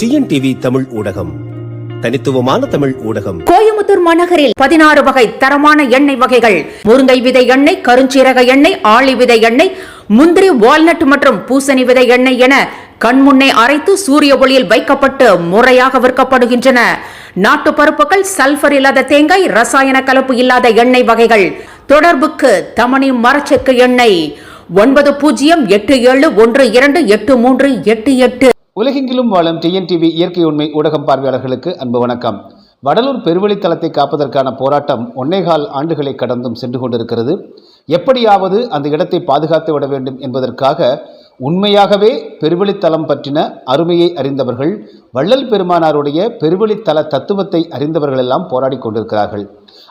TNTV Tamil ஊடகம். தனித்துவமான தமிழ் ஊடகம். கோயம்புத்தூர் மாநகரில் பதினாறு வகை தரமான எண்ணெய் வகைகள். முருங்கை விதை எண்ணெய் கருஞ்சீரக எண்ணெய் ஆளி விதை எண்ணெய் முந்திரி வால்நட் மற்றும் பூசணி விதை எண்ணெய் என கண்முன்னே அரைத்து சூரிய ஒளியில் வைக்கப்பட்டு முறையாக விற்கப்படுகின்றன. நாட்டு பருப்புகள் சல்பர் இல்லாத தேங்காய் ரசாயன கலப்பு இல்லாத எண்ணெய் வகைகள். தொடர்புக்கு தமணி மரச்செக்கு எண்ணெய். ஒன்பது பூஜ்ஜியம் எட்டு ஏழு ஒன்று இரண்டு எட்டு மூன்று எட்டு எட்டு. உலகெங்கிலும் வாழும் டிஎன்டிவி இயற்கை உண்மை ஊடகம் பார்வையாளர்களுக்கு அன்பு வணக்கம். வடலூர் பெருவழித்தலத்தை காப்பதற்கான போராட்டம் ஒன்னேகால் ஆண்டுகளை கடந்தும் சென்று கொண்டிருக்கிறது. எப்படியாவது அந்த இடத்தை பாதுகாத்து விட வேண்டும் என்பதற்காக உண்மையாகவே பெருவழித்தலம் பற்றின அருமையை அறிந்தவர்கள் வள்ளல் பெருமானாருடைய பெருவழித்தல தத்துவத்தை அறிந்தவர்கள் எல்லாம் போராடி கொண்டிருக்கிறார்கள்.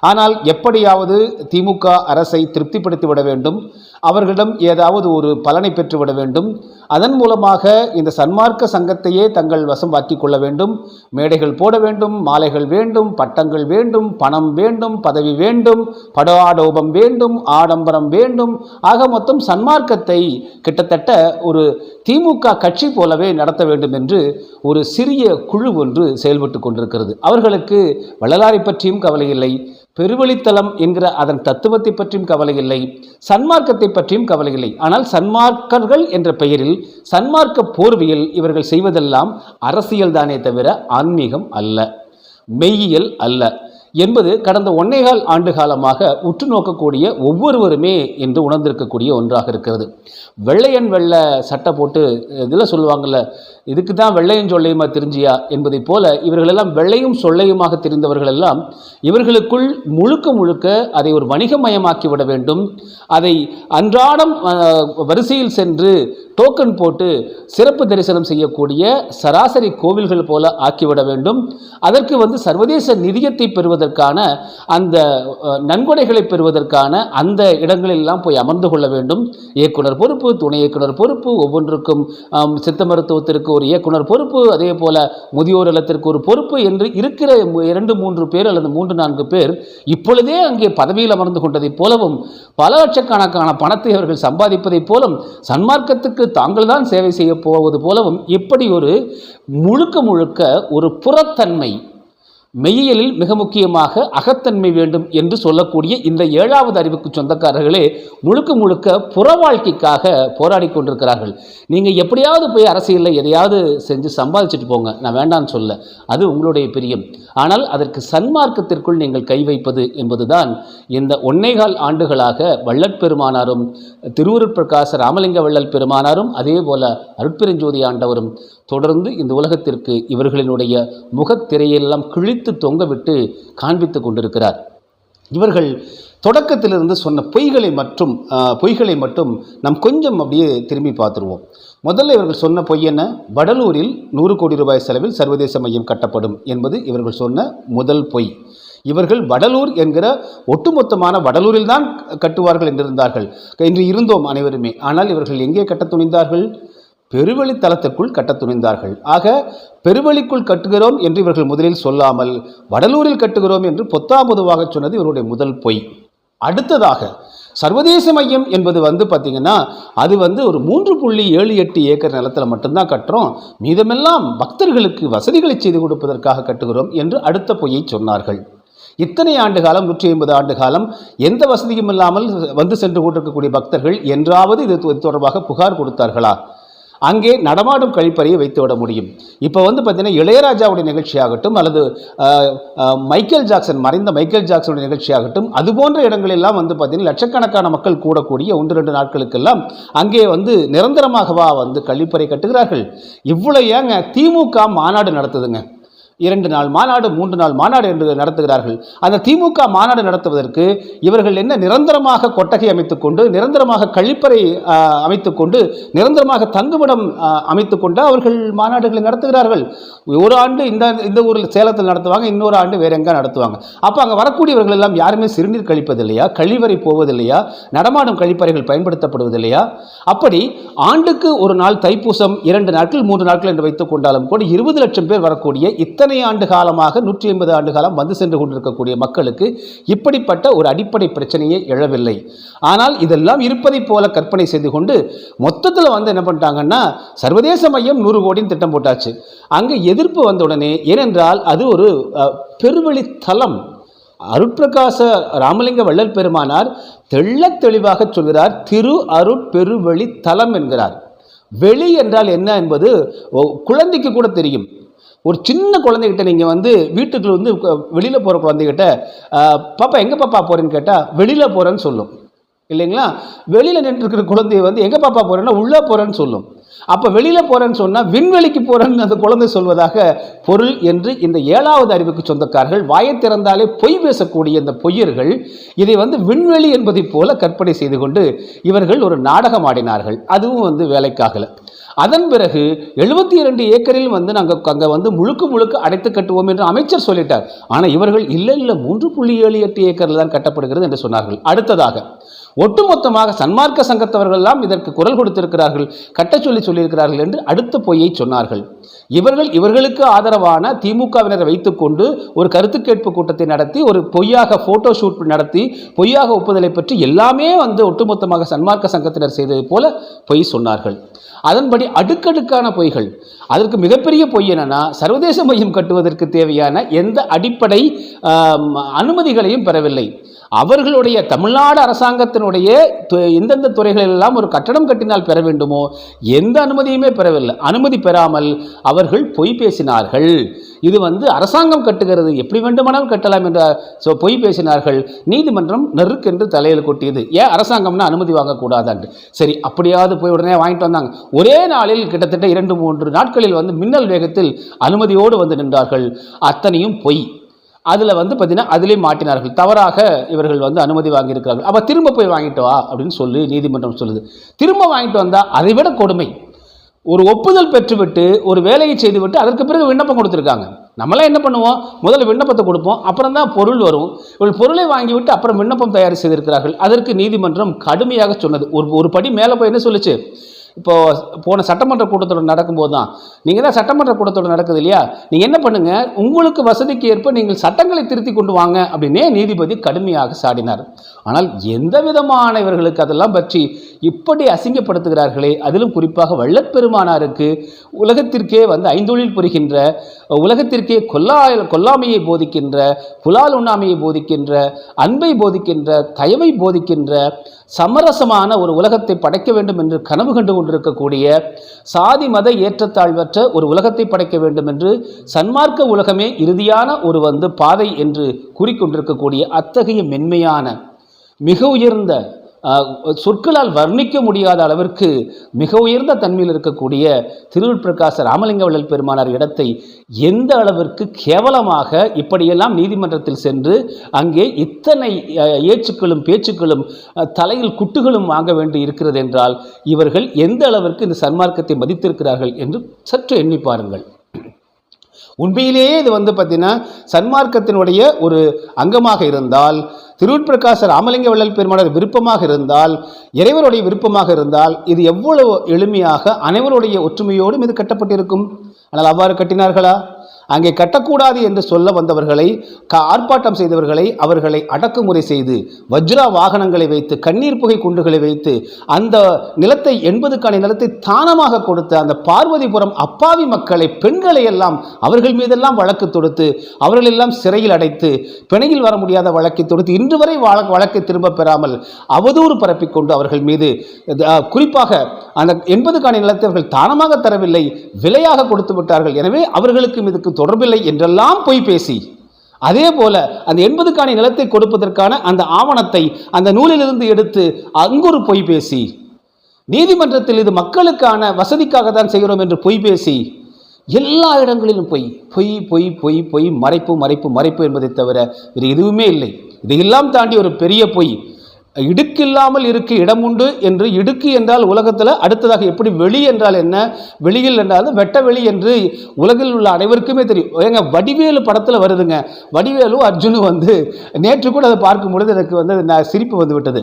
ஆனால் எப்படியாவது திமுக அரசை திருப்திப்படுத்தி விட வேண்டும். அவர்களிடம் ஏதாவது ஒரு பலனை பெற்றுவிட வேண்டும். அதன் மூலமாக இந்த சன்மார்க்க சங்கத்தையே தங்கள் வசம் வாக்கிக் கொள்ள வேண்டும். மேடைகள் போட வேண்டும் மாலைகள் வேண்டும் பட்டங்கள் வேண்டும் பணம் வேண்டும் பதவி வேண்டும் படாடோபம் வேண்டும் ஆடம்பரம் வேண்டும். ஆக மொத்தம் சன்மார்க்கத்தை கிட்டத்தட்ட ஒரு திமுக கட்சி போலவே நடத்த வேண்டும் என்று ஒரு சிறிய குழு ஒன்று செயல்பட்டு கொண்டிருக்கிறது. அவர்களுக்கு வள்ளலாரை பற்றியும் கவலை இல்லை. பெருவழித்தலம் என்கிற அதன் தத்துவத்தை பற்றியும் கவலை இல்லை சன்மார்க்கத்தை பற்றியும் கவலை இல்லை. ஆனால் சன்மார்க்கர்கள் என்ற பெயரில் சன்மார்க்க போர்வியல் இவர்கள் செய்வதெல்லாம் அரசியல் தானே தவிர ஆன்மீகம் அல்ல மெய்யியல் அல்ல. என்பது கடந்த ஒன்னேகால் ஆண்டு காலமாக உற்று நோக்கக்கூடிய ஒவ்வொருவருமே என்று உணர்ந்திருக்கக்கூடிய ஒன்றாக இருக்கிறது. வெள்ளையன் வெள்ளை சட்டை போட்டு இதில் சொல்லுவாங்கள்ல இதுக்கு தான் வெள்ளையும் சொல்லையுமா தெரிஞ்சியா? என்பதைப் போல இவர்களெல்லாம் வெள்ளையும் சொல்லையுமாக தெரிந்தவர்கள் எல்லாம் இவர்களுக்குள் முழுக்க முழுக்க அதை ஒரு வணிகமயமாக்கி விட வேண்டும். அதை அன்றாடம் வரிசையில் சென்று டோக்கன் போட்டு சிறப்பு தரிசனம் செய்யக்கூடிய சராசரி கோவில்கள் போல ஆக்கிவிட வேண்டும். அதற்கு வந்து சர்வதேச நிதியத்தை பெறுவதற்கான அந்த நன்கொடைகளை பெறுவதற்கான அந்த இடங்களெல்லாம் போய் அமர்ந்து கொள்ள வேண்டும். இயக்குனர் பொறுப்பு துணை இயக்குனர் பொறுப்பு ஒவ்வொன்றுக்கும் சித்த மருத்துவத்திற்கு ஒரு இயக்குனர் பொறுப்பு அதே போல முதியோர் இல்லத்திற்கு ஒரு பொறுப்பு என்று இருக்கிற இரண்டு மூன்று பேர் அல்லது மூன்று நான்கு பேர் இப்பொழுதே அங்கே பதவியில் அமர்ந்து கொண்டதைப் போலவும் பல லட்சக்கணக்கான பணத்தை அவர்கள் சம்பாதிப்பதைப் போலும் சன்மார்க்கத்துக்கு தாங்கள் தான் சேவை செய்ய போவது போலவும் இப்படி ஒரு முழுக்க முழுக்க ஒரு புறத்தன்மை மெய்யியலில் மிக முக்கியமாக அகத்தன்மை வேண்டும் என்று சொல்லக்கூடிய இந்த ஏழாவது அறிவுக்கு சொந்தக்காரர்களே முழுக்க முழுக்க புற வாழ்க்கைக்காக போராடி கொண்டிருக்கிறார்கள். நீங்கள் எப்படியாவது போய் அரசியலில் எதையாவது செஞ்சு சம்பாதிச்சுட்டு போங்க. நான் வேண்டான்னு சொல்ல. அது உங்களுடைய பிரியம். ஆனால் அதற்கு சன்மார்க்கத்திற்குள் நீங்கள் கை வைப்பது என்பதுதான் இந்த ஒன்னேகால் ஆண்டுகளாக வள்ளற்பெருமானாரும் பெருமானாரும் பிரகாச ராமலிங்க வள்ளல் பெருமானாரும் அதே போல அருட்பெருஞ்சோதி ஆண்டவரும் தொடர்ந்து இந்த உலகத்திற்கு இவர்களினுடைய முகத்திரையெல்லாம் கிழித்து தொங்கவிட்டு காண்பித்து கொண்டிருக்கிறார். இவர்கள் தொடக்கத்திலிருந்து சொன்ன பொய்களை மற்றும் பொய்களை மட்டும் நாம் கொஞ்சம் அப்படியே திரும்பி பார்த்துருவோம். முதல்ல இவர்கள் சொன்ன பொய் என்ன? வடலூரில் நூறு கோடி ரூபாய் செலவில் சர்வதேச மையம் கட்டப்படும் என்பது இவர்கள் சொன்ன முதல் பொய். இவர்கள் வடலூர் என்கிற ஒட்டுமொத்தமான வடலூரில் தான் கட்டுவார்கள் என்றிருந்தார்கள். இன்று இருந்தோம் அனைவருமே. ஆனால் இவர்கள் எங்கே கட்டத் துணிந்தார்கள்? பெருவழித்தலத்துக்குள் கட்டத் துணிந்தார்கள். ஆக பெருவழிக்குள் கட்டுகிறோம் என்று இவர்கள் முதலில் சொல்லாமல் வடலூரில் கட்டுகிறோம் என்று பொத்தாமுதுவாக சொன்னது இவருடைய முதல் பொய். அடுத்ததாக சர்வதேச மையம் என்பது வந்து பார்த்திங்கன்னா அது வந்து ஒரு மூன்று புள்ளி ஏழு எட்டு ஏக்கர் நிலத்தில் மட்டும்தான் கட்டுறோம். மீதமெல்லாம் பக்தர்களுக்கு வசதிகளை செய்து கொடுப்பதற்காக கட்டுகிறோம் என்று அடுத்த பொய்யை சொன்னார்கள். இத்தனை ஆண்டு காலம் நூற்றி ஐம்பது ஆண்டு காலம் எந்த வசதியும் இல்லாமல் வந்து சென்று கொண்டிருக்கக்கூடிய பக்தர்கள் என்றாவது இது இது தொடர்பாக புகார் கொடுத்தார்களா? அங்கே நடமாடும் கழிப்பறையை வைத்து விட முடியும். இப்போ வந்து பார்த்தீங்கன்னா இளையராஜாவுடைய நிகழ்ச்சியாகட்டும் அல்லது மைக்கேல் ஜாக்சன் மறைந்த மைக்கேல் ஜாக்சனுடைய நிகழ்ச்சியாகட்டும் அது போன்ற இடங்களெல்லாம் வந்து பார்த்தீங்கன்னா லட்சக்கணக்கான மக்கள் கூடக்கூடிய ஒன்று ரெண்டு நாட்களுக்கெல்லாம் அங்கே வந்து நிரந்தரமாகவா வந்து கழிப்பறை கட்டுகிறார்கள். இவ்வளோ ஏங்க திமுக மாநாடு நடத்துதுங்க. இரண்டு நாள் மாநாடு மூன்று நாள் மாநாடு என்று நடத்துகிறார்கள். அந்த திமுக மாநாடு நடத்துவதற்கு இவர்கள் என்ன நிரந்தரமாக கொட்டகை அமைத்துக்கொண்டு நிரந்தரமாக கழிப்பறை அமைத்துக்கொண்டு நிரந்தரமாக தங்குமிடம் ஆஹ், அமைத்துக்கொண்டு அவர்கள் மாநாடுகளை நடத்துகிறார்கள். ஒரு ஆண்டு இந்த இந்த ஊரில் சேலத்தில் நடத்துவாங்க இன்னொரு ஆண்டு வேற எங்கே நடத்துவாங்க. அப்போ அங்கே வரக்கூடியவர்கள் எல்லாம் யாருமே சிறுநீர் கழிப்பதில்லையா? கழிவறை போவதில்லையா? நடமாடும் கழிப்பறைகள் பயன்படுத்தப்படுவதில்லையா? அப்படி ஆண்டுக்கு ஒரு நாள் தைப்பூசம் இரண்டு நாட்கள் மூன்று நாட்கள் என்று வைத்துக் கொண்டாலும் கூட இருபது லட்சம் பேர் வரக்கூடிய இத்தனை இத்தனை ஆண்டு காலமாக நூற்றி ஐம்பது ஆண்டு காலம் வந்து சென்று கொண்டிருக்கக்கூடிய மக்களுக்கு இப்படிப்பட்ட ஒரு அடிப்படை பிரச்சனையே எழவில்லை. ஆனால் இதெல்லாம் இருப்பதைப் போல கற்பனை செய்து கொண்டு மொத்தத்தில் வந்து என்ன பண்ணிட்டாங்கன்னா சர்வதேச மையம் நூறு கோடின்னு திட்டம் போட்டாச்சு. அங்கே எதிர்ப்பு வந்தவுடனே ஏனென்றால் அது ஒரு பெருவழி தலம் அருட்பிரகாச ராமலிங்க வள்ளல் பெருமானார் தெள்ள தெளிவாக சொல்கிறார் திரு அருட்பெருவழி தலம் என்கிறார். வெளி என்றால் என்ன? என்பது குழந்தைக்கு கூட தெரியும். ஒரு சின்ன குழந்தைகிட்ட நீங்கள் வந்து வீட்டுக்குள்ள வந்து வெளியில் போகிற குழந்தைகிட்ட பாப்பா எங்கே பாப்பா போகிறேன்னு கேட்டால் வெளியில் போகிறேன்னு சொல்லும். இல்லைங்களா? வெளியில் நின்றுருக்கிற குழந்தைய வந்து எங்கே பாப்பா போகிறேன்னா உள்ளே போகிறேன்னு சொல்லும். அப்போ வெளியில் போகிறேன்னு சொன்னால் விண்வெளிக்கு போகிறேன்னு அந்த குழந்தை சொல்வதாக பொருள் என்று இந்த ஏழாவது அறிவுக்கு சொந்தக்காரர்கள் வாயை திறந்தாலே பொய் பேசக்கூடிய இந்த பொய்யர்கள் இதை வந்து விண்வெளி என்பதைப் போல கற்பனை செய்து கொண்டு இவர்கள் ஒரு நாடகம் ஆடினார்கள். அதுவும் வந்து வேலைக்காகலை. அதன் பிறகு எழுபத்தி இரண்டு ஏக்கரில் வந்து நாங்கள் அங்கே வந்து முழுக்க முழுக்க அடைத்து கட்டுவோம் என்று அமைச்சர் சொல்லிட்டார். ஆனால் இவர்கள் இல்லை இல்லை மூன்று புள்ளி ஏழு எட்டு ஏக்கரில் தான் கட்டப்படுகிறது என்று சொன்னார்கள். அடுத்ததாக ஒட்டுமொத்தமாக சன்மார்க்க சங்கத்தவர்கள் எல்லாம் இதற்கு குரல் கொடுத்திருக்கிறார்கள் கட்டச் சொல்லி சொல்லியிருக்கிறார்கள் என்று அடுத்த பொய்யை சொன்னார்கள். இவர்கள் இவர்களுக்கு ஆதரவான திமுகவினரை வைத்துக்கொண்டு ஒரு கருத்து கேட்பு கூட்டத்தை நடத்தி ஒரு பொய்யாக போட்டோ ஷூட் நடத்தி பொய்யாக ஒப்புதலை பற்றி எல்லாமே வந்து ஒட்டுமொத்தமாக சன்மார்க்க சங்கத்தினர் செய்தது போல பொய் சொன்னார்கள். அதன்படி அடுக்கடுக்கான பொய்கள். அதற்கு மிகப்பெரிய பொய் என்னன்னா சர்வதேச மையம் கட்டுவதற்கு தேவையான எந்த அடிப்படை அனுமதிகளையும் பெறவில்லை. அவர்களுடைய தமிழ்நாடு அரசாங்கத்தினுடைய து- எந்தெந்த துறைகளெல்லாம் ஒரு கட்டடம் கட்டினால் பெற வேண்டுமோ எந்த அனுமதியுமே பெறவில்லை. அனுமதி பெறாமல் அவர்கள் பொய் பேசினார்கள். இது வந்து அரசாங்கம் கட்டுகிறது. எப்படி வேண்டுமானாலும் கட்டலாம் என்ற ஸோ பொய் பேசினார்கள். நீதிமன்றம் நெருக்கென்று தலையில் கொட்டியது. ஏன் அரசாங்கம்னா அனுமதி வாங்கக்கூடாதான்ட்டு சரி அப்படியாவது போய் உடனே வாங்கிட்டு வந்தாங்க. ஒரே நாளில் கிட்டத்தட்ட இரண்டு மூன்று நாட்களில் வந்து மின்னல் வேகத்தில் அனுமதியோடு வந்து நின்றார்கள். அத்தனையும் பொய். அதில் வந்து பார்த்திங்கன்னா அதிலே மாட்டினார்கள். தவறாக இவர்கள் வந்து அனுமதி வாங்கியிருக்கிறார்கள். அப்போ திரும்ப போய் வாங்கிட்டு வா அப்படின்னு சொல்லி நீதிமன்றம் சொல்லுது. திரும்ப வாங்கிட்டு வந்தால் அதை விட கொடுமை. ஒரு ஒப்புதல் பெற்றுவிட்டு ஒரு வேலையை செய்துவிட்டு அதற்கு பிறகு விண்ணப்பம் கொடுத்துருக்காங்க. நம்மளாம் என்ன பண்ணுவோம்? முதல்ல விண்ணப்பத்தை கொடுப்போம் அப்புறம் தான் பொருள் வரும். இவள் பொருளை வாங்கிவிட்டு அப்புறம் விண்ணப்பம் தயார் செய்திருக்கிறார்கள். அதற்கு நீதிமன்றம் கடுமையாக சொன்னது. ஒரு ஒரு படி மேலே போய் என்ன சொல்லுச்சு? இப்போ போன சட்டமன்ற கூட்டத்தொடர் நடக்கும்போது தான் நீங்கள் தான் சட்டமன்ற கூட்டத்தொடர் நடக்குது இல்லையா? நீங்கள் என்ன பண்ணுங்கள் உங்களுக்கு வசதிக்கு ஏற்ப நீங்கள் சட்டங்களை திருத்தி கொண்டு வாங்க அப்படின்னே நீதிபதி கடுமையாக சாடினார். ஆனால் எந்த விதமான இவர்களுக்கு அதெல்லாம் பற்றி இப்படி அசிங்கப்படுத்துகிறார்களே? அதிலும் குறிப்பாக வள்ளப்பெருமானாருக்கு உலகத்திற்கே வந்து ஐந்தொழில் புரிகின்ற உலகத்திற்கே கொல்லா கொல்லாமையை போதிக்கின்ற புலால் உண்ணாமையை போதிக்கின்ற அன்பை போதிக்கின்ற தயவை போதிக்கின்ற சமரசமான ஒரு உலகத்தை படைக்க வேண்டும் என்று கனவு கண்டு கொண்டு கொண்டிருக்கக்கூடிய சாதி மத ஏற்றத்தாழ்வற்ற ஒரு உலகத்தை படைக்க வேண்டும் என்று சன்மார்க்க உலகமே இறுதியான ஒரு வந்து பாதை என்று கூறிக்கொண்டிருக்கக்கூடிய அத்தகைய மென்மையான மிக உயர்ந்த சொற்களால் வர்ணிக்க முடியாத அளவிற்கு மிக உயர்ந்த தன்மையில் இருக்கக்கூடிய திருவிழ்பிரகாச ராமலிங்க வள்ளல் பெருமானார் இடத்தை எந்த அளவிற்கு கேவலமாக இப்படியெல்லாம் நீதிமன்றத்தில் சென்று அங்கே இத்தனை ஏச்சுக்களும் பேச்சுக்களும் தலையில் குட்டுகளும் வாங்க வேண்டி இருக்கிறது என்றால் இவர்கள் எந்த அளவிற்கு இந்த சன்மார்க்கத்தை மதித்திருக்கிறார்கள் என்று சற்று எண்ணி பாருங்கள். உண்மையிலேயே இது வந்து பார்த்தீங்கன்னா சன்மார்க்கத்தினுடைய ஒரு அங்கமாக இருந்தால் திருவுட்பிரகாச ராமலிங்க வள்ளல் பெருமானார் விருப்பமாக இருந்தால் இறைவருடைய விருப்பமாக இருந்தால் இது எவ்வளவு எளிமையாக அனைவருடைய ஒற்றுமையோடும் இது கட்டப்பட்டிருக்கும். ஆனால் அவ்வாறு கட்டினார்களா? அங்கே கட்டக்கூடாது என்று சொல்ல வந்தவர்களை ஆர்ப்பாட்டம் செய்தவர்களை அவர்களை அடக்குமுறை செய்து வஜ்ரா வாகனங்களை வைத்து கண்ணீர் புகை குண்டுகளை வைத்து அந்த நிலத்தை எண்பதுக்கான நிலத்தை தானமாக கொடுத்த அந்த பார்வதிபுரம் அப்பாவி மக்களை பெண்களை எல்லாம் அவர்கள் மீதெல்லாம் வழக்கு தொடுத்து அவர்களெல்லாம் சிறையில் அடைத்து பிணையில் வர முடியாத வழக்கை தொடுத்து இன்று வரை வழக்கை திரும்ப பெறாமல் அவதூறு பரப்பிக்கொண்டு அவர்கள் மீது குறிப்பாக அந்த எண்பதுக்கான நிலத்தை அவர்கள் தானமாக தரவில்லை விலையாக கொடுத்து விட்டார்கள். எனவே அவர்களுக்கும் இதுக்கு தொடர்பில்லை என்றெல்லாம் பொய் பேசி அதே போல அந்த எண்பதுக்கான நிலத்தை கொடுப்பதற்கான அந்த ஆவணத்தை அந்த நூலிலிருந்து எடுத்து அங்கொரு பொய் பேசி நீதிமன்றத்தில் இது மக்களுக்கான வசதிக்காக தான் செய்கிறோம் என்று பொய் பேசி எல்லா இடங்களிலும் பொய் பொய் பொய் பொய் பொய் மறைப்பு மறைப்பு மறைப்பு என்பதை தவிர வேறு எதுவுமே இல்லை. இதையெல்லாம் தாண்டி ஒரு பெரிய பொய் இடுக்கில்லாமல் இருக்க இடம் உண்டு என்று இடுக்கு என்றால் உலகத்தில் அடுத்ததாக எப்படி வெளி என்றால் என்ன? வெளியில் என்றால் வெட்ட வெளி என்று உலகில் உள்ள அனைவருக்குமே தெரியும். ஏங்க வடிவேலு படத்தில் வருதுங்க. வடிவேலு அர்ஜுனு வந்து நேற்று கூட அதை பார்க்கும் பொழுது எனக்கு வந்து நான் சிரிப்பு வந்து விட்டது.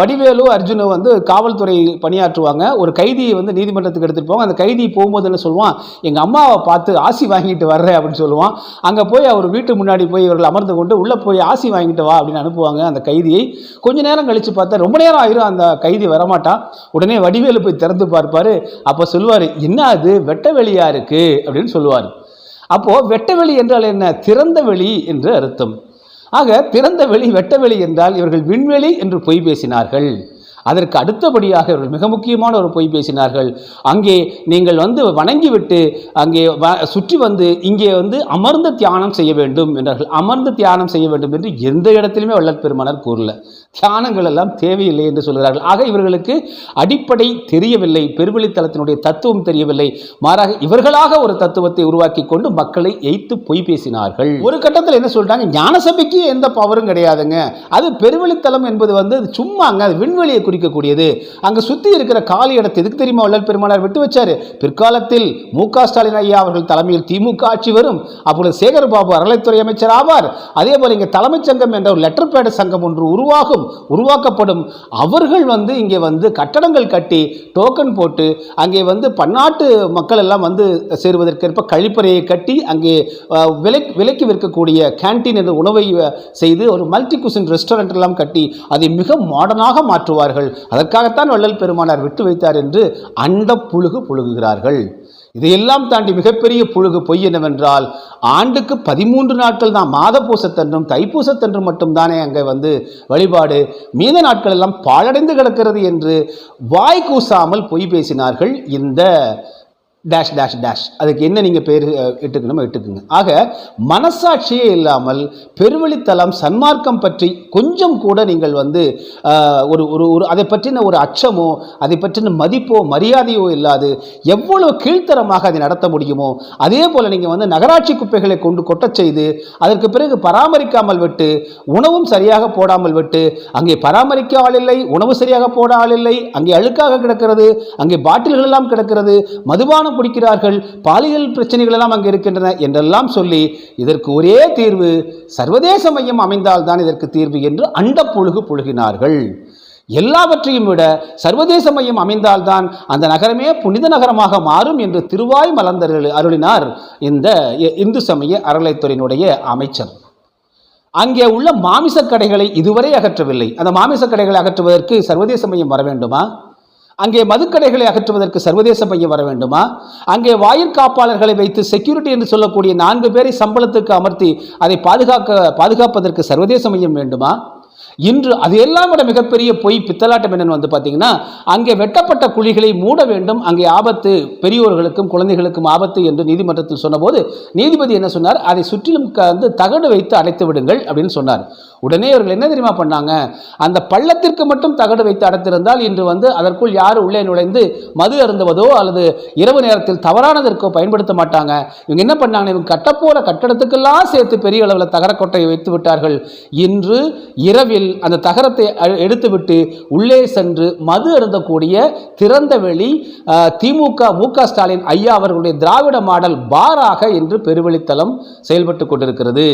வடிவேலு அர்ஜுனு வந்து காவல்துறை பணியாற்றுவாங்க. ஒரு கைதியை வந்து நீதிமன்றத்துக்கு எடுத்துகிட்டு போவாங்க. அந்த கைதி போகும்போது என்ன சொல்லுவான்? எங்கள் அம்மாவை பார்த்து ஆசி வாங்கிட்டு வர்றேன் அப்படின்னு சொல்லுவான். அங்கே போய் அவர் வீட்டு முன்னாடி போய் இவர்கள் அமர்ந்து கொண்டு உள்ளே போய் ஆசி வாங்கிட்டு வா அப்படின்னு அனுப்புவாங்க அந்த கைதியை. கொஞ்ச நேரம் கழித்து பார்த்தா ரொம்ப நேரம் ஆயிரும் அந்த கைதி வரமாட்டான் உடனே வடிவேலு போய் திறந்து பார்ப்பாரு. அப்போ சொல்லுவார் என்ன அது? வெட்ட வெளியாக இருக்கு? அப்படின்னு சொல்லுவார். அப்போது வெட்ட வெளி என்றால் என்ன? திறந்த வெளி என்று அர்த்தம். ஆக திறந்த வெளி வெட்ட வெளி என்றால் இவர்கள் விண்வெளி என்று பொய் பேசினார்கள். அதற்கு அடுத்தபடியாக இவர்கள் மிக முக்கியமான ஒரு பொய் பேசினார்கள். அங்கே நீங்கள் வந்து வணங்கிவிட்டு அங்கே வ சுற்றி வந்து இங்கே வந்து அமர்ந்து தியானம் செய்ய வேண்டும் என்றார்கள். அமர்ந்து தியானம் செய்ய வேண்டும் என்று எந்த இடத்திலுமே வள்ளல் பெருமானார் கூறல. தியானங்கள் எல்லாம் தேவையில்லை என்று சொல்கிறார்கள். ஆக இவர்களுக்கு அடிப்படை தெரியவில்லை. பெருவெளித்தலத்தினுடைய தத்துவம் தெரியவில்லை. மாறாக இவர்களாக ஒரு தத்துவத்தை உருவாக்கி கொண்டு மக்களை எய்த்து பொய் பேசினார்கள். ஒரு கட்டத்தில் என்ன சொல்றாங்க? ஞான சபைக்கு எந்த பவரும் கிடையாதுங்க. அது பெருவெளித்தலம் என்பது வந்து அது சும்மாங்க. அது விண்வெளியை குறிக்கக்கூடியது. அங்கே சுற்றி இருக்கிற காலி இடத்தை எதுக்கு தெரியுமா வள்ளல் பெருமானார் விட்டு வச்சாரு? பிற்காலத்தில் மு க ஸ்டாலின் ஐயா அவர்கள் தலைமையில் திமுக ஆட்சி வரும். அப்பொழுது சேகர்பாபு அறநிலைத்துறை அமைச்சர் ஆவார். அதே போல இங்கே தலைமைச் சங்கம் என்ற ஒரு லெட்டர் பேட் சங்கம் ஒன்று உருவாகும் உருவாக்கப்படும். அவர்கள் வந்து இங்கே வந்து கட்டடங்கள் கட்டி டோக்கன் போட்டு அங்கே வந்து பன்னாட்டு மக்கள் எல்லாம் வந்து சேருவதற்கேற்ப கழிப்பறையை கட்டி அங்கே விலை விலைக்கு விற்கக்கூடிய கேண்டீன் என்ற உணவை செய்து ஒரு மல்டி குசின் ரெஸ்டாரண்ட் எல்லாம் கட்டி அதை மிக மாடர்னாக மாற்றுவார்கள். அதற்காகத்தான் வள்ளல் பெருமானார் விட்டு வைத்தார் என்று அண்ட புழுகு புழுகுகிறார்கள். இதையெல்லாம் தாண்டி மிகப்பெரிய புழுகு பொய் என்னவென்றால் ஆண்டுக்கு பதிமூன்று நாட்கள் தான் மாத பூசத்தன்றும் தைப்பூசத்தன்றும் மட்டும்தானே அங்கே வந்து வழிபாடு. மீத நாட்கள் எல்லாம் பாழடைந்து கிடக்கிறது என்று வாய் கூசாமல் பொய் பேசினார்கள் இந்த டேஷ் டேஷ் டேஷ் அதுக்கு என்ன நீங்கள் பேர் இட்டுக்கணுமோ இட்டுக்குங்க. ஆக மனசாட்சியே இல்லாமல் பெருவழித்தலம் சன்மார்க்கம் பற்றி கொஞ்சம் கூட நீங்கள் வந்து ஒரு ஒரு ஒரு அதை பற்றின ஒரு அச்சமோ அதை பற்றின மதிப்போ மரியாதையோ இல்லாது எவ்வளவு கீழ்த்தரமாக அதை நடத்த முடியுமோ அதே போல் நீங்கள் வந்து நகராட்சி குப்பைகளை கொண்டு கொட்டச் செய்து அதற்கு பிறகு பராமரிக்காமல் விட்டு உணவும் சரியாக போடாமல் விட்டு அங்கே பராமரிக்க ஆள் இல்லை உணவு சரியாக போட ஆள் இல்லை அங்கே அழுக்காக கிடக்கிறது அங்கே பாட்டில்கள் எல்லாம் கிடக்கிறது மதுபானம் பிடிக்கிறார்கள். பாலியல் பிரச்சனைகள் எல்லாம் அங்கே இருக்கின்றன என்றெல்லாம் சொல்லி இதற்கு ஒரே தீர்வு சர்வதேச மையம் அமைந்தால்தான் இதற்கு தீர்வு என்று அண்ட புழுகு புழுகினார்கள். எல்லாவற்றையும் விட சர்வதேச மையம் அமைந்தால்தான் அந்த நகரமே புனித நகரமாக மாறும் என்று திருவாய் மலர்ந்தருள் அருளினார் இந்த இந்து சமய அறநிலைத்துறையினுடைய அமைச்சர். அங்கே உள்ள மாமிச கடைகளை இதுவரை அகற்றவில்லை. அந்த மாமிச கடைகளை அகற்றுவதற்கு சர்வதேச மையம் வர வேண்டுமா? அங்கே மதுக்கடைகளை அகற்றுவதற்கு சர்வதேச மையம் வர வேண்டுமா? அங்கே வாயிற்காப்பாளர்களை வைத்து செக்யூரிட்டி என்று சொல்லக்கூடிய நான்கு பேரை சம்பளத்துக்கு அமர்த்தி அதை பாதுகாக்க பாதுகாப்பதற்கு சர்வதேச மையம் வேண்டுமா? இன்று அது எல்லாம் விட மிகப்பெரிய பொய் பித்தலாட்டம் என்னன்னு வந்து பார்த்தீங்கன்னா அங்கே வெட்டப்பட்ட குழிகளை மூட வேண்டும் அங்கே ஆபத்து பெரியோர்களுக்கும் குழந்தைகளுக்கும் ஆபத்து என்று நீதிமன்றத்தில் சொன்னபோது நீதிபதி என்ன சொன்னார்? அதை சுற்றிலும் வந்து தகடு வைத்து அடைத்து விடுங்கள் அப்படின்னு சொன்னார். உடனே இவர்கள் என்ன தெரியுமா பண்ணாங்க? அந்த பள்ளத்திற்கு மட்டும் தகடு வைத்து அடைத்திருந்தால் இன்று வந்து அதற்குள் யார் உள்ளே நுழைந்து மது அருந்துவதோ அல்லது இரவு நேரத்தில் தவறானதற்கோ பயன்படுத்த மாட்டாங்க. இவங்க என்ன பண்ணாங்க? இவங்க கட்டப்போற கட்டடத்துக்கெல்லாம் சேர்த்து பெரிய அளவில் தகரக்கொட்டையை வைத்து விட்டார்கள். இன்று இரவு இரவில் அந்த தகரத்தை எடுத்துவிட்டு உள்ளே சென்று மது அருந்தக்கூடிய திறந்த வெளி திமுக மு க ஸ்டாலின் ஐயா அவர்களுடைய திராவிட மாடல் பாராக இன்று பெருவெளித்தளம் செயல்பட்டு கொண்டிருக்கிறது.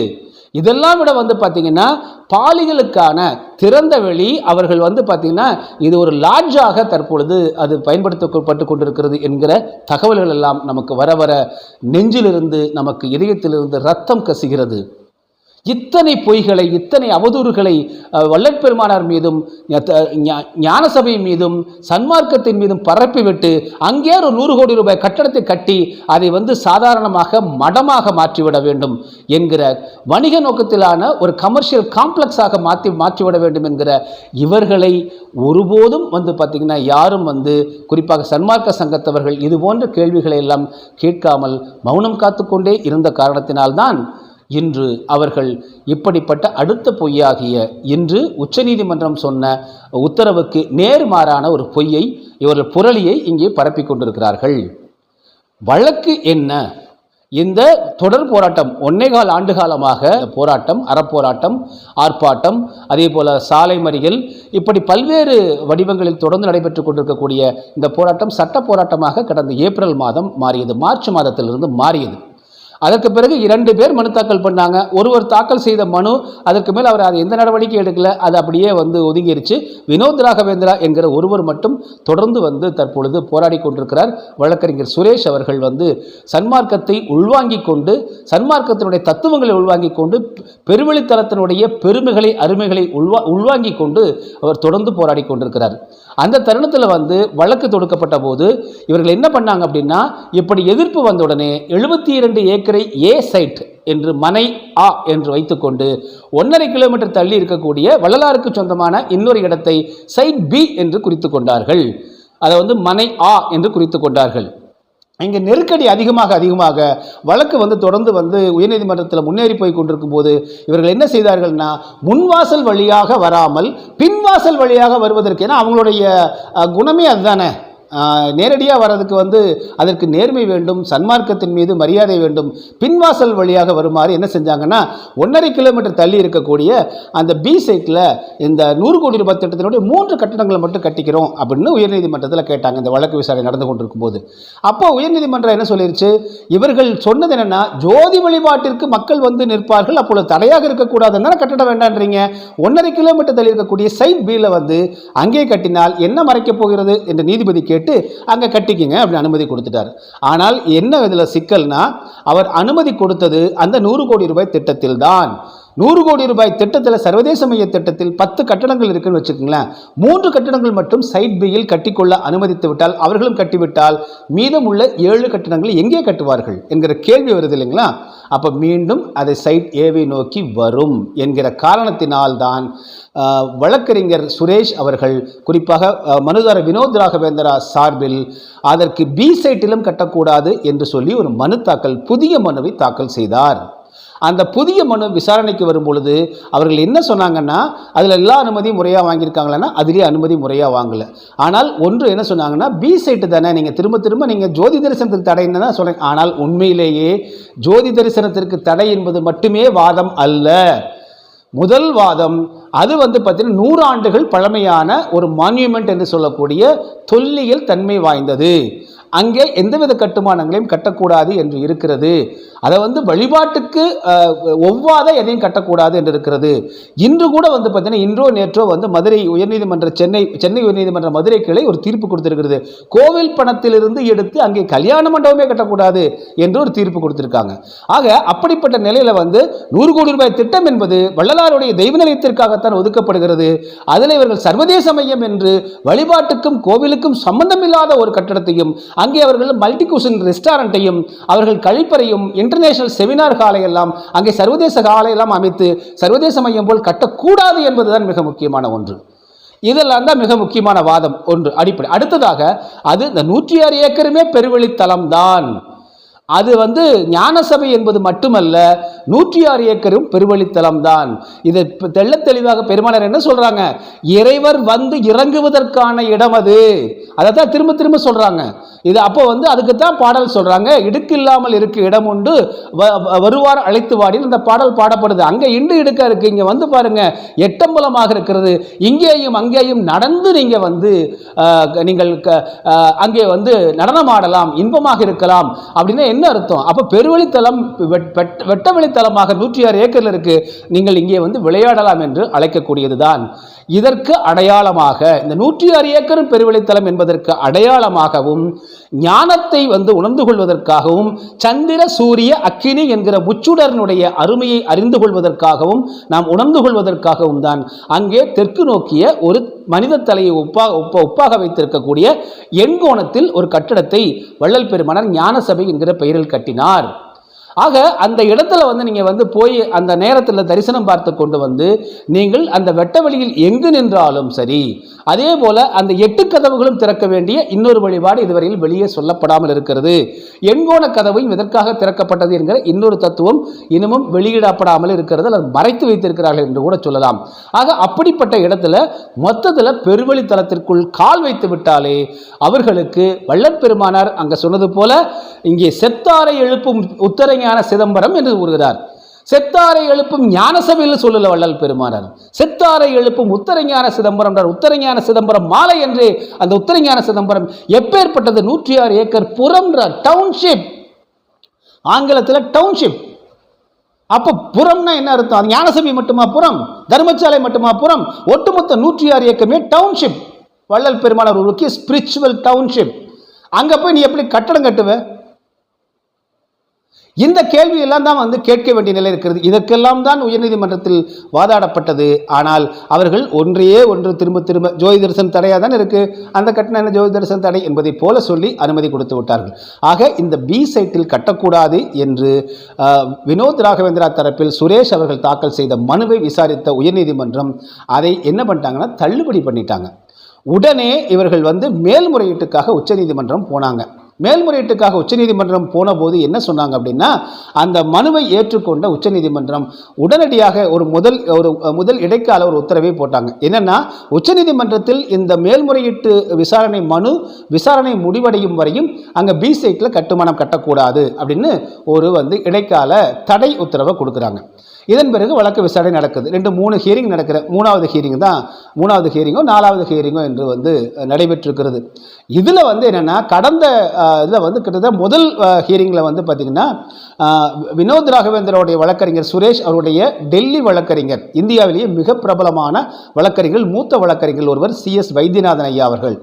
இதெல்லாம் விட வந்து பார்த்தீங்கன்னா பாலிகளுக்கான திறந்த வெளி அவர்கள் வந்து பார்த்தீங்கன்னா இது ஒரு லாட்ஜாக தற்பொழுது அது பயன்படுத்தப்பட்டு கொண்டிருக்கிறது என்கிற தகவல்கள் எல்லாம் நமக்கு வர வர நெஞ்சிலிருந்து நமக்கு இதயத்திலிருந்து ரத்தம் கசிகிறது. இத்தனை பொய்களை இத்தனை அவதூறுகளை வல்லற்பெருமானார் மீதும் ஞ- ஞானசபை மீதும் சன்மார்க்கத்தின் மீதும் பரப்பிவிட்டு அங்கே ஒரு நூறு கோடி ரூபாய் கட்டடத்தை கட்டி அதை வந்து சாதாரணமாக மடமாக மாற்றிவிட வேண்டும் என்கிற வணிக நோக்கத்திலான ஒரு கமர்ஷியல் காம்ப்ளெக்ஸாக மாற்றி மாற்றிவிட வேண்டும் என்கிற இவர்களை ஒருபோதும் வந்து பார்த்திங்கன்னா யாரும் வந்து குறிப்பாக சன்மார்க்க சங்கத்தவர்கள் இது போன்ற கேள்விகளை எல்லாம் கேட்காமல் மௌனம் காத்துக்கொண்டே இருந்த காரணத்தினால்தான் இன்று அவர்கள் இப்படிப்பட்ட அடுத்த பொய்யாகிய இன்று உச்சநீதிமன்றம் சொன்ன உத்தரவுக்கு நேர்மாறான ஒரு பொய்யை இவர்கள் புரளியை இங்கே பரப்பிக் கொண்டிருக்கிறார்கள். வழக்கு என்ன? இந்த தொடர் போராட்டம் ஒன்னேகால் ஆண்டு காலமாக போராட்டம் அறப்போராட்டம் ஆர்ப்பாட்டம் அதே போல சாலை மறியல் இப்படி பல்வேறு வடிவங்களில் தொடர்ந்து நடைபெற்றுக் கொண்டிருக்கக்கூடிய இந்த போராட்டம் சட்ட போராட்டமாக கடந்த ஏப்ரல் மாதம் மாறியது மார்ச் மாதத்திலிருந்து மாறியது. அதற்கு பிறகு இரண்டு பேர் மனு தாக்கல் பண்ணாங்க. ஒருவர் தாக்கல் செய்த மனு அதற்கு மேல் அவர் அதை எந்த நடவடிக்கை எடுக்கல அது அப்படியே வந்து ஒதுங்கிருச்சு. வினோத் ராகவேந்திரா என்கிற ஒருவர் மட்டும் தொடர்ந்து வந்து தற்பொழுது போராடி கொண்டிருக்கிறார். வழக்கறிஞர் சுரேஷ் அவர்கள் வந்து சன்மார்க்கத்தை உள்வாங்கிக் கொண்டு சன்மார்க்கத்தினுடைய தத்துவங்களை உள்வாங்கிக் கொண்டு பெருவெளித்தலத்தினுடைய பெருமைகளை அருமைகளை உள்வா உள்வாங்கிக் கொண்டு அவர் தொடர்ந்து போராடி கொண்டிருக்கிறார். அந்த தருணத்தில் வந்து வழக்கு தொடுக்கப்பட்ட போது இவர்கள் என்ன பண்ணாங்க அப்படின்னா இப்படி எதிர்ப்பு வந்த உடனே எழுபத்தி இரண்டு ஏக்கரை ஏ சைட் என்று மனை ஆ என்று வைத்துக்கொண்டு ஒன்றரை கிலோமீட்டர் தள்ளி இருக்கக்கூடிய வள்ளலாருக்கு சொந்தமான இன்னொரு இடத்தை சைட் பி என்று குறித்து கொண்டார்கள். அதை வந்து மனை ஆ என்று குறித்து கொண்டார்கள். இங்கே நெருக்கடி அதிகமாக அதிகமாக வழக்கு வந்து தொடர்ந்து வந்து உயர்நீதிமன்றத்தில் முன்னேறி போய் கொண்டிருக்கும் போது இவர்கள் என்ன செய்தார்கள்னா முன்வாசல் வழியாக வராமல் பின்வாசல் வழியாக வருவதற்கு ஏன்னா அவங்களுடைய குணமே அதுதானே. நேரடியாக வர்றதுக்கு வந்து அதற்கு நேர்மை வேண்டும் சன்மார்க்கத்தின் மீது மரியாதை வேண்டும் பின்வாசல் வழியாக வருமாறு என்ன செஞ்சாங்கன்னா ஒன்றரை கிலோமீட்டர் தள்ளி இருக்கக்கூடிய அந்த பி சைட்டில் இந்த நூறு கோடி ரூபாய் திட்டத்தினுடைய மூன்று கட்டடங்களை மட்டும் கட்டிக்கிறோம் அப்படின்னு உயர்நீதிமன்றத்தில் கேட்டாங்க. இந்த வழக்கு விசாரணை நடந்து கொண்டிருக்கும் போது அப்போ உயர்நீதிமன்றம் என்ன சொல்லிருச்சு? இவர்கள் சொன்னது என்னென்னா ஜோதி வழிபாட்டிற்கு மக்கள் வந்து நிற்பார்கள் அப்பொழுது தடையாக இருக்கக்கூடாதுன்னா கட்டிட வேண்டான்றீங்க? ஒன்றரை கிலோமீட்டர் தள்ளி இருக்கக்கூடிய சைட் பியில் வந்து அங்கே கட்டினால் என்ன மறைக்கப் போகிறது? என்று நீதிபதி கேட்டு அங்கே கட்டிக்கிங்க அப்படி அனுமதி கொடுத்துட்டார். ஆனால் என்ன இதில் சிக்கல்னா அவர் அனுமதி கொடுத்தது அந்த நூறு கோடி ரூபாய் திட்டத்தில் தான் நூறு கோடி ரூபாய் திட்டத்தில் சர்வதேச மைய திட்டத்தில் பத்து கட்டடங்கள் இருக்குன்னு வச்சுக்கோங்களேன். மூன்று கட்டடங்கள் மட்டும் சைட் பியில் கட்டிக்கொள்ள அனுமதித்து விட்டால் அவர்களும் கட்டிவிட்டால் மீதமுள்ள ஏழு கட்டடங்களை எங்கே கட்டுவார்கள் என்கிற கேள்வி வருது இல்லைங்களா? அப்போ மீண்டும் அதை சைட் ஏவை நோக்கி வரும் என்கிற காரணத்தினால்தான் வழக்கறிஞர் சுரேஷ் அவர்கள் குறிப்பாக மனுதார மனுதாரர் வினோத் ராகவேந்திரா சார்பில் அதற்கு பி சைட்டிலும் கட்டக்கூடாது என்று சொல்லி ஒரு மனு தாக்கல் புதிய மனுவை தாக்கல் செய்தார். அந்த புதிய மனு விசாரணைக்கு வரும் பொழுது அவர்கள் என்ன சொன்னாங்கன்னா அதில் எல்லா அனுமதியும் முறையாக வாங்கியிருக்காங்களான்னா அதிலே அனுமதி முறையாக வாங்கலை. ஆனால் ஒன்று என்ன சொன்னாங்கன்னா பி சைட்டு தானே நீங்கள் திரும்ப திரும்ப நீங்கள் ஜோதி தரிசனத்துக்கு தடைன்னு தான் சொல்கிறேன் ஆனால் உண்மையிலேயே ஜோதி தரிசனத்திற்கு தடை என்பது மட்டுமே வாதம் அல்ல. முதல் வாதம் அது வந்து பார்த்தீங்கன்னா நூறு ஆண்டுகள் பழமையான ஒரு மான்யூமெண்ட் என்று சொல்லக்கூடிய தொல்லியல் தன்மை வாய்ந்தது. அங்கே எந்தவித கட்டுமானங்களையும் கட்டக்கூடாது என்று இருக்கிறது. அதை வந்து வழிபாட்டுக்கு ஒவ்வாத எதையும் கட்டக்கூடாது என்று இருக்கிறது. இன்று கூட வந்து பார்த்தீங்கன்னா இன்றோ நேற்றோ வந்து மதுரை உயர்நீதிமன்ற சென்னை சென்னை உயர்நீதிமன்ற மதுரை கிளை ஒரு தீர்ப்பு கொடுத்திருக்கிறது. கோவில் பணத்திலிருந்து எடுத்து அங்கே கல்யாண மண்டபமே கட்டக்கூடாது என்று ஒரு தீர்ப்பு கொடுத்திருக்காங்க. ஆக அப்படிப்பட்ட நிலையில வந்து நூறு கோடி ரூபாய் திட்டம் என்பது வள்ளலாருடைய தெய்வ நிலையத்திற்காகத்தான் ஒதுக்கப்படுகிறது. அதில் இவர்கள் சர்வதேச மையம் என்று வழிபாட்டுக்கும் கோவிலுக்கும் சம்பந்தமில்லாத ஒரு கட்டடத்தையும் அங்கே அவர்கள் மல்டி குஷன் ரெஸ்டாரண்ட்டையும் அவர்கள் கழிப்பறையும் இன்டர்நேஷனல் செமினார் ஹாலை எல்லாம் அங்கே சர்வதேச ஹாலை எல்லாம் அமைத்து சர்வதேச மையம் போல் கட்டக்கூடாது என்பதுதான் மிக முக்கியமான ஒன்று. இதெல்லாம் தான் மிக முக்கியமான வாதம் ஒன்று அடிப்படை. அடுத்ததாக அது இந்த நூற்றி ஆறு ஏக்கருமே பெருவெளித்தலம் தான். அது வந்து ஞானசபை என்பது மட்டுமல்ல நூற்றி ஆறு ஏக்கரும் பெருவழித்தலம் தான். இதை தெள்ள தெளிவாக பெருமானார் என்ன சொல்றாங்க? இறைவர் வந்து இறங்குவதற்கான இடம் அது. அதை தான் திரும்ப திரும்ப சொல்றாங்க. இது அப்போ வந்து அதுக்கு தான் பாடல் சொல்றாங்க. இடுக்கில்லாமல் இருக்கு இடம் உண்டு. வ- வ- வருவார் அழைத்து வாடின்னு அந்த பாடல் பாடப்படுது. அங்கே இண்டு இடுக்க இருக்கு. இங்கே வந்து பாருங்க எட்டம்பலமாக இருக்கிறது. இங்கேயும் அங்கேயும் நடந்து நீங்க வந்து நீங்கள் க- அங்கே வந்து நடனமாடலாம் இன்பமாக இருக்கலாம். அப்படின்னு என்ன அர்த்தம்? அப்போ பெருவழித்தலம் வெட்ட வெளித்தலமாக நூற்றி ஆறு ஏக்கரில் இருக்கு. நீங்கள் இங்கே வந்து விளையாடலாம் என்று அழைக்கக்கூடியது தான் இதற்கு அடையாளமாக இந்த நூற்றி ஆறு ஏக்கரும் பெருவழித்தலம் என்பதற்கு அடையாளமாகவும் ஞானத்தை வந்து உணர்ந்து கொள்வதற்காகவும் சந்திர சூரிய அக்கினி என்கிற முச்சுடரனுடைய அருமையை அறிந்து கொள்வதற்காகவும் நாம் உணர்ந்து கொள்வதற்காகவும் தான் அங்கே தெற்கு நோக்கிய ஒரு மனித தலையை ஒப்பாக ஒப்ப ஒப்பாக வைத்திருக்கக்கூடிய எண்கோணத்தில் ஒரு கட்டடத்தை வள்ளல் பெருமன்னர் ஞானசபை என்கிற பெயரில் கட்டினார். ஆக அந்த இடத்துல வந்து நீங்கள் வந்து போய் அந்த நேரத்தில் தரிசனம் பார்த்து கொண்டு வந்து நீங்கள் அந்த வெட்ட வழியில் எங்கு நின்றாலும் சரி அதே போல அந்த எட்டு கதவுகளும் திறக்க வேண்டிய இன்னொரு வழிபாடு இதுவரையில் வெளியே சொல்லப்படாமல் இருக்கிறது. எண்கோண கதவும் இதற்காக திறக்கப்பட்டது என்கிற இன்னொரு தத்துவம் இன்னமும் வெளியிடப்படாமல் இருக்கிறது அல்லது மறைத்து வைத்திருக்கிறார்கள் என்று கூட சொல்லலாம். ஆக அப்படிப்பட்ட இடத்துல மொத்தத்தில் பெருவழித்தலத்திற்குள் கால் வைத்து விட்டாலே அவர்களுக்கு வல்லற்பெருமானார் அங்கே சொன்னது போல இங்கே செத்தாரை எழுப்பும் உத்தரஞான சிதம்பரம் என்று கூறுகிறார். செத்தாரை எழுப்பும் ஞானசபையில் சொல்லல வள்ளல் பெருமானார். செத்தாரை எழுப்பும் உத்தரஞான சிதம்பரம் என்றார். உத்தரஞான சிதம்பரம் மாலை என்று அந்த உத்தரஞான சிதம்பரம் எப்பேற்பட்டது? நூற்றி ஆறு ஏக்கர் புறம் டவுன்ஷிப் ஆங்கிலத்தில் டவுன்ஷிப் அப்போ புறம்னா என்ன அர்த்தம்? அது ஞானசபை மட்டுமா புறம்? தர்மசாலை மட்டுமா புறம்? ஒட்டுமொத்த நூற்றி ஆறு ஏக்கமே டவுன்ஷிப் வள்ளல் பெருமானார் ஒரு முக்கிய ஸ்பிரிச்சுவல் டவுன்ஷிப் அங்கே போய் நீ எப்படி கட்டடம் கட்டுவ? இந்த கேள்வியெல்லாம் தான் வந்து கேட்க வேண்டிய நிலை இருக்கிறது. இதற்கெல்லாம் தான் உயர்நீதிமன்றத்தில் வாதாடப்பட்டது. ஆனால் அவர்கள் ஒன்றையே ஒன்று திரும்ப திரும்ப ஜோதி தரிசன தடையாக தான் இருக்குது அந்த கட்டணம் என்ன ஜோதி தரிசன தடை என்பதை போல சொல்லி அனுமதி கொடுத்து விட்டார்கள். ஆக இந்த பி சைட்டில் கட்டக்கூடாது என்று வினோத் ராகவேந்திரா தரப்பில் சுரேஷ் அவர்கள் தாக்கல் செய்த மனுவை விசாரித்த உயர்நீதிமன்றம் அதை என்ன பண்ணிட்டாங்கன்னா தள்ளுபடி பண்ணிட்டாங்க. உடனே இவர்கள் வந்து மேல்முறையீட்டுக்காக உச்சநீதிமன்றம் போனாங்க. மேல்முறையீட்டுக்காக உச்சநீதிமன்றம் போன போது என்ன சொன்னாங்க அப்படின்னா அந்த மனுவை ஏற்றுக்கொண்ட உச்சநீதிமன்றம் உடனடியாக ஒரு முதல் ஒரு முதல் இடைக்கால ஒரு உத்தரவை போட்டாங்க. என்னன்னா உச்சநீதிமன்றத்தில் இந்த மேல்முறையீட்டு விசாரணை மனு விசாரணை முடிவடையும் வரையும் அங்கே பி சைட்டில் கட்டுமானம் கட்டக்கூடாது அப்படின்னு ஒரு வந்து இடைக்கால தடை உத்தரவை கொடுக்குறாங்க. இதன் பிறகு வழக்கு விசாரணை நடக்குது. ரெண்டு மூணு ஹியரிங் நடக்கிற மூணாவது ஹியரிங் தான் மூணாவது ஹியரிங்கோ நாலாவது ஹியரிங்கோ என்று வந்து நடைபெற்றிருக்கிறது. இதில் வந்து என்னென்னா கடந்த இதில் வந்து கிட்டத்தட்ட முதல் ஹியரிங்கில் வந்து பார்த்திங்கன்னா வினோத் ராகவேந்திரோடைய வழக்கறிஞர் சுரேஷ் அவருடைய டெல்லி வழக்கறிஞர் இந்தியாவிலேயே மிக பிரபலமான வழக்கறிஞர்கள் மூத்த வழக்கறிஞர் ஒருவர் சி. எஸ். வைத்தியநாதன் ஐயா அவர்கள்.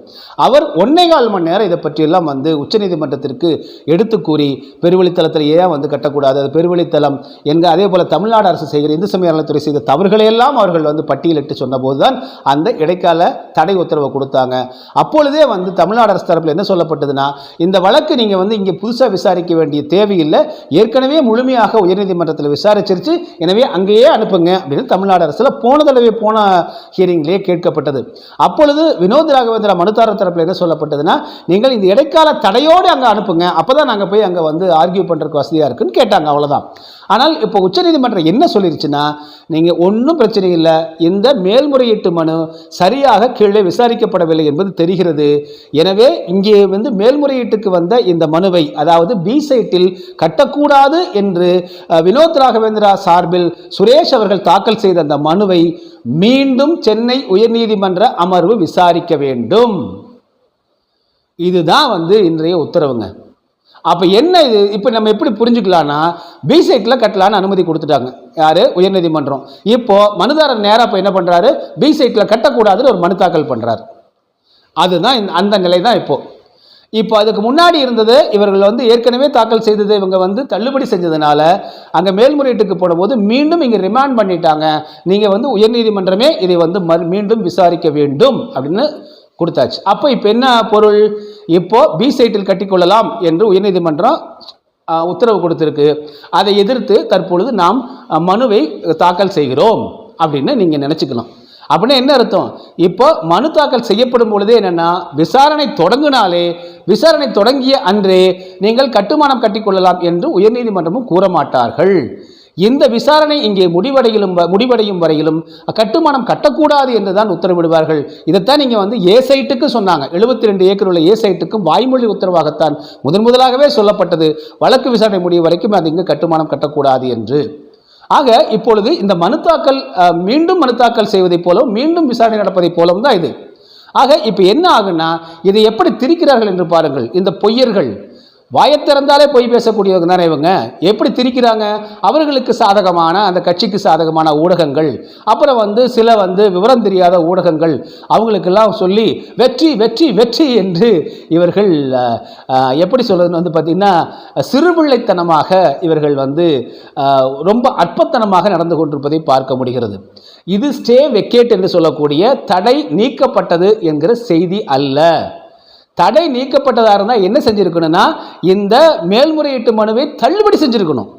அவர் ஒன்னே கால் மணி நேரம் இதை பற்றியெல்லாம் வந்து உச்சநீதிமன்றத்திற்கு எடுத்து கூறி பெருவழித்தலத்தில் ஏன் வந்து கட்டக்கூடாது. அது பெருவழித்தலம் என்க அதே போல் தமிழ்நாடு அரசு செய்கிற இந்து சமய நலத்துறை செய்த தவறுகளையெல்லாம் அவர்கள் வந்து பட்டியலிட்டு சொன்னபோது தான் அந்த இடைக்கால தடை உத்தரவை கொடுத்தாங்க. அப்பொழுதே வந்து தமிழ்நாடு அரசு தரப்பில் என்ன சொல்லப்பட்டதுன்னா இந்த வழக்கு நீங்கள் வந்து இங்கே புதுசாக விசாரிக்க வேண்டிய தேவையில்லை. ஏற்கனவே முழுமையாக உயர்நீதிமன்றத்தில் விசாரிச்சிருச்சு. எனவே அங்கேயே அனுப்புங்க அப்படின்னு தமிழ்நாடு அரசில் போன தடவை போன ஹியரிங்லேயே கேட்கப்பட்டது. அப்பொழுது வினோத் ராகவேந்திரா மனுதாரர் தரப்பில் என்ன சொல்லப்பட்டதுன்னா நீங்கள் இந்த இடைக்கால தடையோடு அங்கே அனுப்புங்க. அப்போ தான் நாங்கள் போய் அங்கே வந்து ஆர்கியூ பண்ணுறதுக்கு வசதியாக இருக்குன்னு கேட்டாங்க அவ்வளோதான் ஆனால் இப்போ உச்சநீதிமன்றம் என்ன சொல்லிருச்சுன்னா நீங்கள் ஒன்றும் பிரச்சனை இல்லை இந்த மேல்முறையீட்டு மனு சரியாக கீழே விசாரிக்கப்படவில்லை என்பது தெரிகிறது. எனவே இங்கே வந்து மேல்முறையீட்டுக்கு வந்த இந்த மனுவை அதாவது பி சைட்டில் கட்டக்கூடாது என்று வினோத் ராகவேந்திரா சார்பில் சுரேஷ் அவர்கள் தாக்கல் செய்த அந்த மனுவை மீண்டும் சென்னை உயர்நீதிமன்ற அமர்வு விசாரிக்க வேண்டும். இதுதான் வந்து இன்றைய உத்தரவுங்க. அப்போ என்ன இது? இப்போ நம்ம எப்படி புரிஞ்சுக்கலாம்னா பிசைட்டில் கட்டலான்னு அனுமதி கொடுத்துட்டாங்க. யார்? உயர்நீதிமன்றம். இப்போது மனுதாரர் நேராக இப்போ என்ன பண்ணுறாரு பி சைட்டில் கட்டக்கூடாதுன்னு ஒரு மனு தாக்கல் பண்ணுறாரு அதுதான் இந்த- அந்த நிலை தான் இப்போது இப்போ அதுக்கு முன்னாடி இருந்தது இவர்கள் வந்து ஏற்கனவே தாக்கல் செய்தது இவங்க வந்து தள்ளுபடி செஞ்சதுனால அங்கே மேல்முறையீட்டுக்கு போடும்போது மீண்டும் இங்கே ரிமாண்ட் பண்ணிட்டாங்க. நீங்கள் வந்து உயர்நீதிமன்றமே இதை வந்து மீண்டும் விசாரிக்க வேண்டும் அப்படின்னு கொடுத்தாச்சு. அப்போ இப்போ என்ன பொருள்? இப்போது பி சைட்டில் கட்டிக்கொள்ளலாம் என்று உயர்நீதிமன்றம் உத்தரவு கொடுத்துருக்கு. அதை எதிர்த்து தற்பொழுது நாம் மனுவை தாக்கல் செய்கிறோம் அப்படின்னு நீங்கள் நினச்சிக்கலாம் அப்படின்னா என்ன அர்த்தம்? இப்போ மனு தாக்கல் செய்யப்படும் பொழுதே என்னென்னா விசாரணை தொடங்கினாலே விசாரணை தொடங்கிய அன்றே நீங்கள் கட்டுமானம் கட்டிக்கொள்ளலாம் என்று உயர்நீதிமன்றமும் கூற மாட்டார்கள் இந்த விசாரணை இங்கே முடிவடையிலும் வ- முடிவடையும் வரையிலும் கட்டுமானம் கட்டக்கூடாது என்று தான் உத்தரவிடுவார்கள். இதைத்தான் நீங்கள் வந்து ஏ சைட்டுக்கு சொன்னாங்க. எழுபத்தி ரெண்டு ஏக்கர் உள்ள ஏ சைட்டுக்கும் வாய்மொழி உத்தரவாகத்தான் முதன் முதலாகவே சொல்லப்பட்டது. வழக்கு விசாரணை முடியும் வரைக்கும் அது இங்கு கட்டுமானம் கட்டக்கூடாது என்று. ஆக இப்பொழுது இந்த மனு தாக்கல் மீண்டும் மனு தாக்கல் செய்வதைப் போலவும் மீண்டும் விசாரணை நடப்பதைப் போலவும் தான் இது. ஆக இப்போ என்ன ஆகுன்னா இதை எப்படி திரிக்கிறார்கள் என்று பாருங்கள். இந்த பொய்யர்கள் வாயத்திறந்தாலே பொய் பேசக்கூடியவங்க தானே இவங்க? எப்படி திரிக்கிறாங்க அவர்களுக்கு சாதகமான அந்த கட்சிக்கு சாதகமான ஊடகங்கள். அப்புறம் வந்து சில வந்து விவரம் தெரியாத ஊடகங்கள். அவங்களுக்கெல்லாம் சொல்லி வெற்றி வெற்றி வெற்றி என்று இவர்கள் எப்படி சொல்கிறதுன்னு வந்து பார்த்திங்கன்னா சிறுபிள்ளைத்தனமாக இவர்கள் வந்து ரொம்ப அற்பத்தனமாக நடந்து கொண்டிருப்பதை பார்க்க முடிகிறது. இது ஸ்டே வெக்கேட் என்று சொல்லக்கூடிய தடை நீக்கப்பட்டது என்கிற செய்தி அல்ல. தடை நீக்கப்பட்டதாக இருந்தால் என்ன செஞ்சுருக்கணும்னா இந்த மேல்முறையீட்டு மனுவை தள்ளுபடி செஞ்சுருக்கணும்.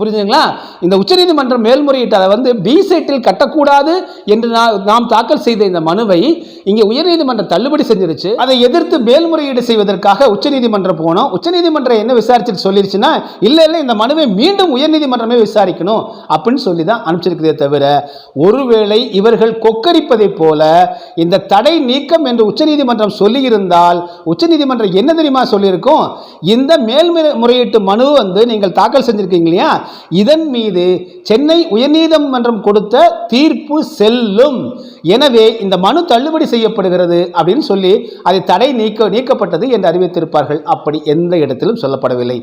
புரிஞ்சுங்களா இந்த உச்சநீதிமன்ற மேல்முறையீட்டு அதை வந்து பி செட்டில் கட்டக்கூடாது என்று நா- நாம் தாக்கல் செய்த இந்த மனுவை இங்கே உயர்நீதிமன்றம் தள்ளுபடி செஞ்சிருச்சு. அதை எதிர்த்து மேல்முறையீடு செய்வதற்காக உச்சநீதிமன்றம் போனோம். உச்சநீதிமன்றம் என்ன விசாரிச்சுட்டு சொல்லிருச்சுன்னா இல்லை இல்லை இந்த மனுவை மீண்டும் உயர்நீதிமன்றமே விசாரிக்கணும் அப்படின்னு சொல்லி தான் அனுப்பிச்சிருக்கிறதே தவிர ஒருவேளை இவர்கள் கொக்கரிப்பதைப் போல இந்த தடை நீக்கம் என்று உச்சநீதிமன்றம் சொல்லியிருந்தால் உச்சநீதிமன்றம் என்ன தெரியுமா சொல்லியிருக்கும்? இந்த மேல்முறையீட்டு மனு வந்து நீங்கள் தாக்கல் செஞ்சிருக்கீங்க இல்லையா? இதன் மீது சென்னை உயர்நீதிமன்றம் கொடுத்த தீர்ப்பு செல்லும். எனவே இந்த மனு தள்ளுபடி செய்யப்படுகிறது அப்படின்னு சொல்லி அதை தடை நீக்க நீக்கப்பட்டது என்று அறிவித்திருப்பார்கள். அப்படி எந்த இடத்திலும் சொல்லப்படவில்லை.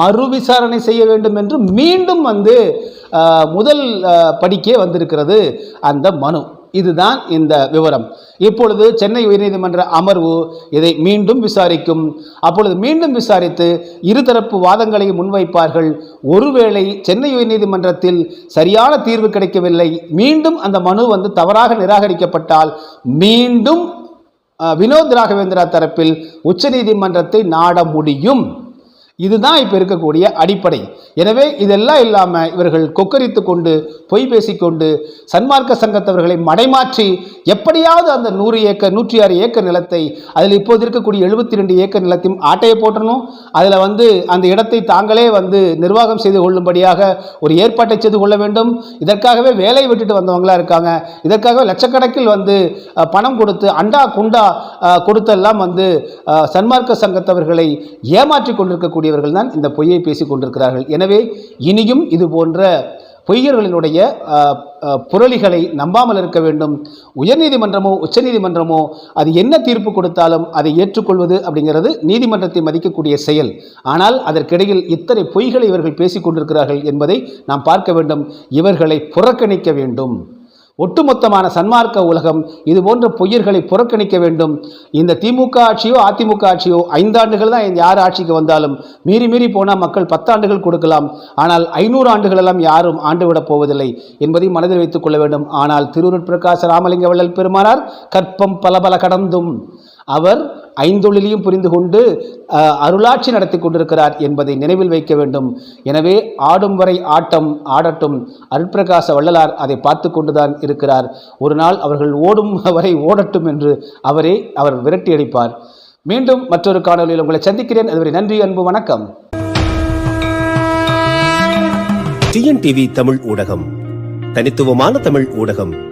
மறு விசாரணை செய்ய வேண்டும் என்று மீண்டும் வந்து முதல் படிக்கே வந்திருக்கிறது அந்த மனு. இதுதான் இந்த விவரம். இப்பொழுது சென்னை உயர்நீதிமன்ற அமர்வு இதை மீண்டும் விசாரிக்கும். அப்பொழுது மீண்டும் விசாரித்து இருதரப்பு வாதங்களை முன்வைப்பார்கள். ஒருவேளை சென்னை உயர்நீதிமன்றத்தில் சரியான தீர்வு கிடைக்கவில்லை. மீண்டும் அந்த மனு வந்து தவறாக நிராகரிக்கப்பட்டால் மீண்டும் வினோத் ராகவேந்திரா தரப்பில் உச்சநீதிமன்றத்தை நாட முடியும். இதுதான் இப்போ இருக்கக்கூடிய அடிப்படை. எனவே இதெல்லாம் இல்லாமல் இவர்கள் கொக்கரித்து கொண்டு பொய் பேசிக்கொண்டு சன்மார்க்க சங்கத்தவர்களை மடைமாற்றி எப்படியாவது அந்த நூறு ஏக்கர் நூற்றி ஆறு ஏக்கர் நிலத்தை அதில் இப்போது இருக்கக்கூடிய எழுபத்தி ரெண்டு ஏக்கர் நிலத்தையும் ஆட்டையை போட்டணும். அதில் வந்து அந்த இடத்தை தாங்களே வந்து நிர்வாகம் செய்து கொள்ளும்படியாக ஒரு ஏற்பாட்டை செய்து கொள்ள வேண்டும். இதற்காகவே வேலை விட்டுட்டு வந்தவங்களா இருக்காங்க. இதற்காக லட்சக்கணக்கில் வந்து பணம் கொடுத்து அண்டா குண்டா கொடுத்தெல்லாம் வந்து சன்மார்க்க சங்கத்தவர்களை ஏமாற்றி கொண்டிருக்கக்கூடியவர்கள் தான் இந்த பொய்யை பேசி கொண்டிருக்கிறார்கள். எனவே இனியும் இது போன்ற பொய்யர்களினுடைய புரளிகளை நம்பாமல் இருக்க வேண்டும். உயர்நீதிமன்றமோ உச்சநீதிமன்றமோ அது என்ன தீர்ப்பு கொடுத்தாலும் அதை ஏற்றுக்கொள்வது அப்படிங்கிறது நீதிமன்றத்தை மதிக்கக்கூடிய செயல். ஆனால் அதற்கிடையில் இத்தனை பொய்களை இவர்கள் பேசிக் கொண்டிருக்கிறார்கள் என்பதை நாம் பார்க்க வேண்டும். இவர்களை புறக்கணிக்க வேண்டும். ஒட்டுமொத்தமான சன்மார்க்க உலகம் இது போன்ற பொய்யர்களை புறக்கணிக்க வேண்டும். இந்த திமுக ஆட்சியோ அதிமுக ஆட்சியோ ஐந்தாண்டுகள் தான் யார் ஆட்சிக்கு வந்தாலும் மீறி மீறி போனால் மக்கள் பத்தாண்டுகள் கொடுக்கலாம். ஆனால் ஐநூறு ஆண்டுகளெல்லாம் யாரும் ஆண்டுவிடப் போவதில்லை என்பதை மனதில் வைத்துக் கொள்ள வேண்டும். ஆனால் திருவுருட் பிரகாச ராமலிங்க வள்ளல் பெருமானார் கற்பம் பல பல கடந்தும் அவர் ஐந்தொழிலையும் புரிந்து கொண்டு அருளாட்சி நடத்தி கொண்டிருக்கிறார் என்பதை நினைவில் வைக்க வேண்டும். எனவே ஆடும் வரை ஆட்டம் ஆடட்டும். அருட்பிரகாச வள்ளலார் அதை பார்த்து கொண்டுதான் இருக்கிறார். ஒரு நாள் அவர்கள் ஓடும் வரை ஓடட்டும் என்று அவரே அவர் விரட்டி அடிப்பார். மீண்டும் மற்றொரு காணொலியில் உங்களை சந்திக்கிறேன். அதுவரை நன்றி அன்பு வணக்கம். டிஎன்டிவி தமிழ் ஊடகம். தனித்துவமான தமிழ் ஊடகம்.